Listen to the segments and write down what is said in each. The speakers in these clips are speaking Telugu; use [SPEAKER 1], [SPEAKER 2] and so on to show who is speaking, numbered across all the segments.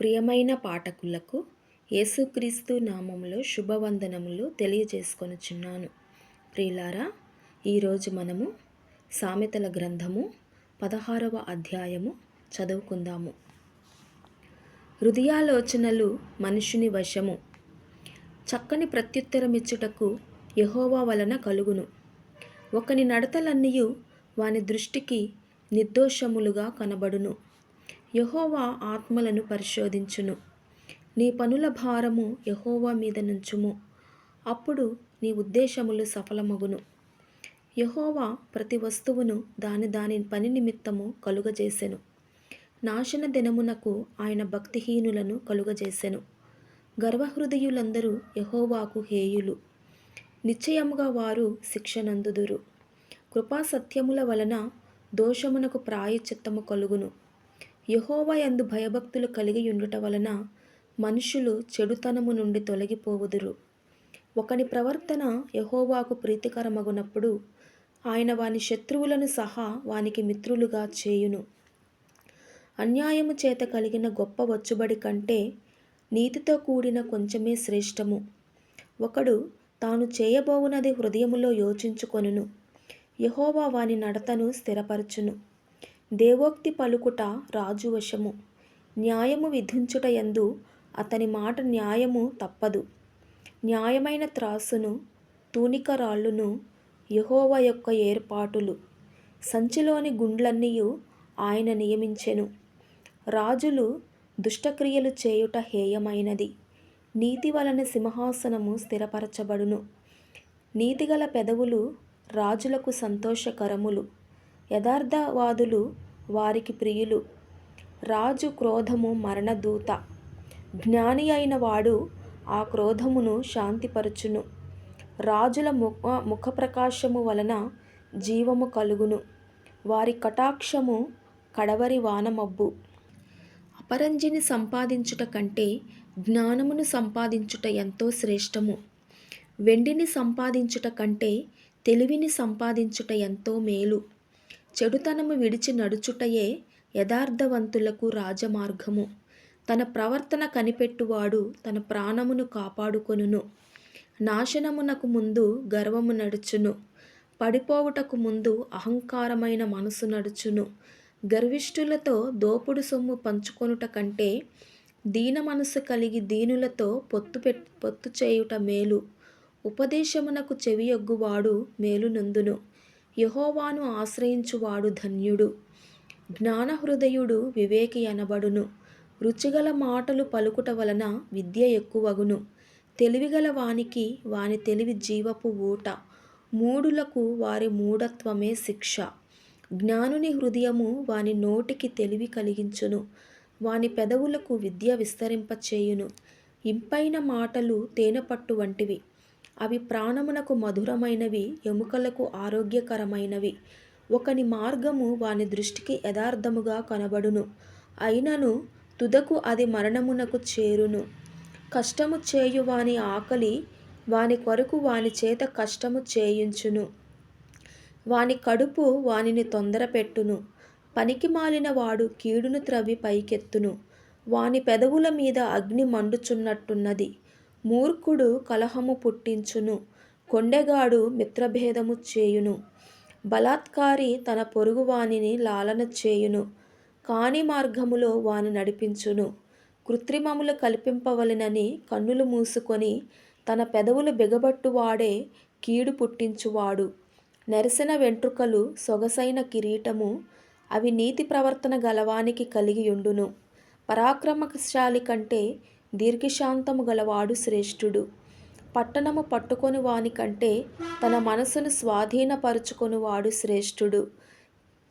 [SPEAKER 1] ప్రియమైన పాఠకులకు యేసుక్రీస్తు నామంలో శుభవందనములు తెలియజేసుకొనుచున్నాను. ప్రియులారా ఈరోజు మనము సామెతల గ్రంథము పదహారవ అధ్యాయము చదువుకుందాము. హృదయాలోచనలు మనుషుని వశము. చక్కని ప్రత్యుత్తరమిచ్చుటకు యహోవా వలన కలుగును. ఒకని నడతలన్నీయు వాని దృష్టికి నిర్దోషములుగా కనబడును. యహోవా ఆత్మలను పరిశోధించును. నీ పనుల భారము యహోవా మీద నుంచుము. అప్పుడు నీ ఉద్దేశములు సఫలమగును. యహోవా ప్రతి వస్తువును దాని దాని పని నిమిత్తము కలుగజేసెను. నాశన దినమునకు ఆయన భక్తిహీనులను కలుగజేసెను. గర్వహృదయులందరూ యహోవాకు హేయులు. నిశ్చయముగా వారు శిక్షనందుదురు. కృపా సత్యముల వలన దోషమునకు ప్రాయచిత్తము కలుగును. యహోవా యందు భయభక్తులు కలిగి ఉండుట వలన మనుషులు చెడుతనము నుండి తొలగిపోవుదురు. ఒకని ప్రవర్తన యహోవాకు ప్రీతికరమగునప్పుడు ఆయన వాని శత్రువులను సహా వానికి మిత్రులుగా చేయును. అన్యాయము చేత కలిగిన గొప్ప వచ్చుబడి కంటే నీతితో కూడిన కొంచెమే శ్రేష్టము. ఒకడు తాను చేయబోవునది హృదయములో యోచించుకొనును. యహోవా వాని నడతను స్థిరపరచును. దేవోక్తి పలుకుట రాజు వశము. న్యాయము విధించుట యందు అతని మాట న్యాయము తప్పదు. న్యాయమైన త్రాసును తూనిక రాళ్ళును యహోవ యొక్క ఏర్పాటులు. సంచిలోని గుండ్లన్నీయు ఆయన నియమించెను. రాజులు దుష్టక్రియలు చేయుట హేయమైనది. నీతి వలన సింహాసనము స్థిరపరచబడును. నీతిగల పెదవులు రాజులకు సంతోషకరములు. యథార్థవాదులు వారికి ప్రియులు. రాజు క్రోధము మరణదూత. జ్ఞాని అయిన వాడు ఆ క్రోధమును శాంతిపరచును. రాజుల ముఖ ముఖ ప్రకాశము వలన జీవము కలుగును. వారి కటాక్షము కడవరి వానమబ్బు. అపరంజిని సంపాదించుట కంటే జ్ఞానమును సంపాదించుట ఎంతో శ్రేష్టము. వెండిని సంపాదించుట కంటే తెలివిని సంపాదించుట ఎంతో మేలు. చెడుతనము విడిచి నడుచుటయే యథార్థవంతులకు రాజమార్గము. తన ప్రవర్తన కనిపెట్టువాడు తన ప్రాణమును కాపాడుకొనును. నాశనమునకు ముందు గర్వము నడుచును. పడిపోవుటకు ముందు అహంకారమైన మనసు నడుచును. గర్విష్ఠులతో దోపుడు సొమ్ము పంచుకొనుట కంటే దీన మనసు కలిగి దీనులతో పొత్తు పెట్ పొత్తు చేయుట మేలు. ఉపదేశమునకు చెవియొగ్గువాడు మేలునందును. యహోవాను ఆశ్రయించువాడు ధన్యుడు. జ్ఞానహృదయుడు వివేకి అనబడును. రుచిగల మాటలు పలుకుట వలన విద్య ఎక్కువగును. తెలివిగల వానికి వాని తెలివి జీవపు ఊట. మూడులకు వారి మూఢత్వమే శిక్ష. జ్ఞానుని హృదయము వాని నోటికి తెలివి కలిగించును. వాని పెదవులకు విద్య విస్తరింపచేయును. ఇంపైన మాటలు తేనెపట్టు వంటివి. అవి ప్రాణమునకు మధురమైనవి ఎముకలకు ఆరోగ్యకరమైనవి. ఒకని మార్గము వాని దృష్టికి యథార్థముగా కనబడును. అయినను తుదకు అది మరణమునకు చేరును. కష్టము చేయు వాని ఆకలి వాని కొరకు వాని చేత కష్టము చేయించును. వాని కడుపు వానిని తొందరపెట్టును పనికి మాలిన వాడు కీడును త్రవ్వి పైకెత్తును. వాని పెదవుల మీద అగ్ని మండుచున్నట్టున్నది. మూర్ఖుడు కలహము పుట్టించును కొండెగాడు మిత్రభేదము చేయును. బలాత్కారి తన పొరుగువానిని లాలన చేయును కాని మార్గములో వాని నడిపించును. కృత్రిమములు కల్పింపవలెనని కన్నులు మూసుకొని తన పెదవులు బిగబట్టువాడే కీడు పుట్టించువాడు. నెరసిన వెంట్రుకలు సొగసైన కిరీటము అవి నీతి ప్రవర్తన గలవానికి కలిగియుండును. పరాక్రమశాలి కంటే దీర్ఘశాంతము గలవాడు శ్రేష్ఠుడు. పట్టణము పట్టుకొని వాని కంటే తన మనసును స్వాధీనపరుచుకొని వాడు శ్రేష్ఠుడు.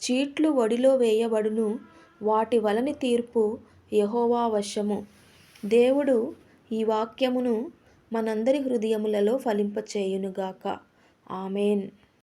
[SPEAKER 1] చీట్లు ఒడిలో వేయబడును వాటి వలని తీర్పు యహోవా వశము. దేవుడు ఈ వాక్యమును మనందరి హృదయములలో ఫలింపచేయునుగాక. ఆమెన్.